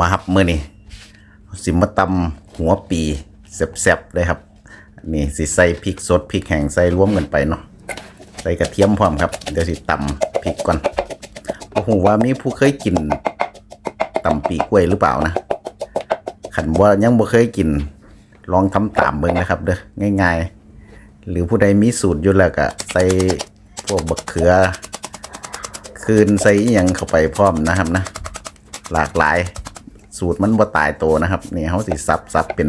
มาครับมือนี้สิมาตำหัวปีแซ่บๆเลยครับ นี่สิใส่พริกสดพริกแห้งใส่รวมกันไปเนาะใส่กระเทียมพร้อมครับเดี๋ยวสิตำพริกก่อนโอ้โหว่ามีผู้เคยกินตำปีกล้วยหรือเปล่านะขันว่ายังบ่เคยกิน ลองทำตามเบิ่งนะครับเด้อง่าย ๆ หรือผู้ใดมีสูตรอยู่แล้วก็ใส่พวกบักเขือ คืนใส่อหยังเข้าไปพร้อมนะครับนะ หลากหลาย สูตรมันบ่ตายตัวนะครับนี่เขาสิซับซับเป็น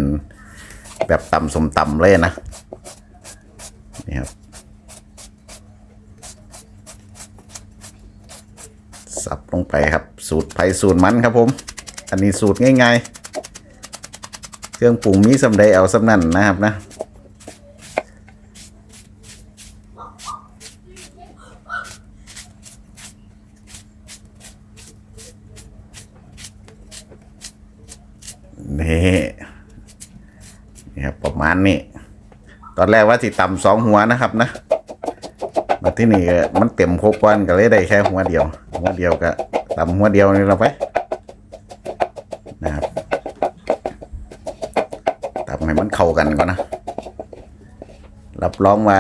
แบบตำสมตำเลยนะนี่ครับสับลงไปครับ สูตรไผ่สูตรมันครับผม อันนี้สูตรง่ายๆ เครื่องปรุงมีสำใดเอาสำนั่นนะครับนะ นี่ นี่ครับประมาณนี้ ตอนแรกว่าสิต่ำสองหัวนะครับนะมาที่นี่มันเต็มครบวันก็เลยได้แค่หัวเดียว หัวเดียวก็ต่ำหัวเดียวนี่เราไปนะครับตำให้มันเข้ากันก่อนนะ รับรองว่า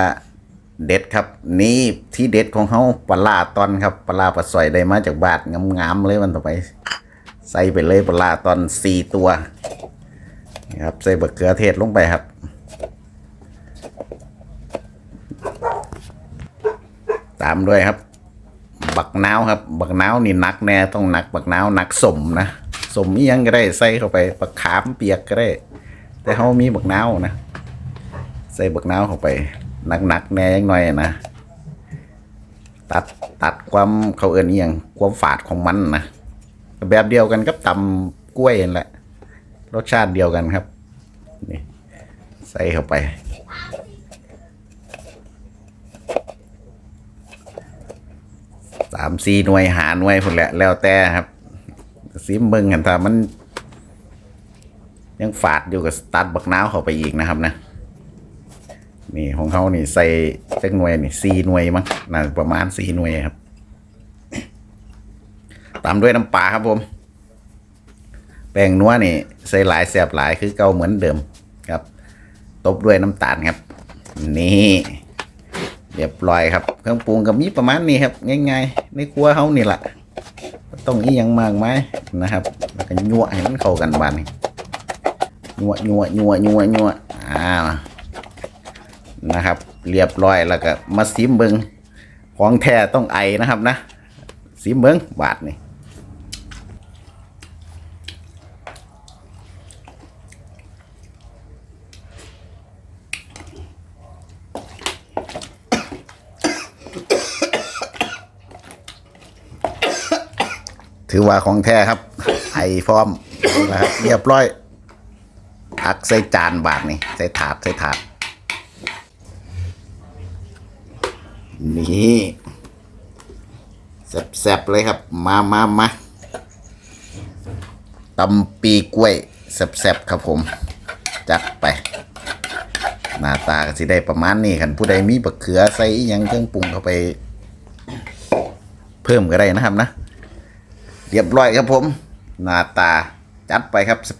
เด็ดครับ นี่ที่เด็ดของเขาปลาร้าตอนครับปลาร้าปลาสอยได้มาจากบาทงามๆเลยวันต่อไป ใส่ไปเลยปลาร้าตอนสี่ตัว ครับใส่บะเขือเทศลงไปครับตามด้วยครับ บักนาวครับ บักนาวนี่หนักแน่ต้องหนัก บักนาวหนักสมนะสมอียังก็ได้ใส่เข้าไปบักขามเปียกก็ได้ แต่เขามีบักนาวนะใส่บักนาวเข้าไปหนักๆแน่ยังหน่อยนะตัดตัดความเขาเอื่นอหย่างความฝาดของมันนะแบบเดียวกันกับตำกล้วยนั่นแหละ รสชาติเดียวกันครับนี่ใส่เข้าไป สามสี่หน่วยหาหน่วยพุ่นแหละแล้วแต่ครับซิมเบิ้งกันถ้ามัน ยังฝาดอยู่กับสตัดบักน้าวเข้าไปอีกนะครับนะนี่ของเขานี่ใส่จักหน่วยนี่สี่หน่วยมั้งน่าจะประมาณสี่หน่วยครับ ตามด้วยน้ำปลาครับผม แป้งนัวนี่ใส่หลายแสบหลายคือเก่าเหมือนเดิมครับตบด้วยน้ำตาลครับ นี่เรียบร้อยครับ เครื่องปรุงก็มีประมาณนี้ครับ ง่ายๆในครัวเฮานี่แหละต้องอีหยังมากมายนะครับแล้วก็ยั่วให้มันเข้ากันบานนี้ยั่วยั่วยั่วยั่วยั่วอ่านะครับ เรียบร้อยแล้วก็มาซิมเบิงของแท้ต้องไอนะครับนะซิมเบิงบาทนี่ ถือว่าของแท้ครับไอพร้อมนะครับเรียบร้อยตักใส่จานบาทนี่ใส่ถาดใส่ถาด นี่แซ่บๆเลยครับ มามามาตำปีกล้วยแซ่บๆครับผม จัดไป หน้าตาก็สิได้ประมาณนี้คันผู้ใดมีบักเขือใส่ยังเครื่องปรุงเข้าไป เพิ่มก็ได้นะครับนะ เรียบร้อยครับผม หน้าตาจัดไปครับแซ่บ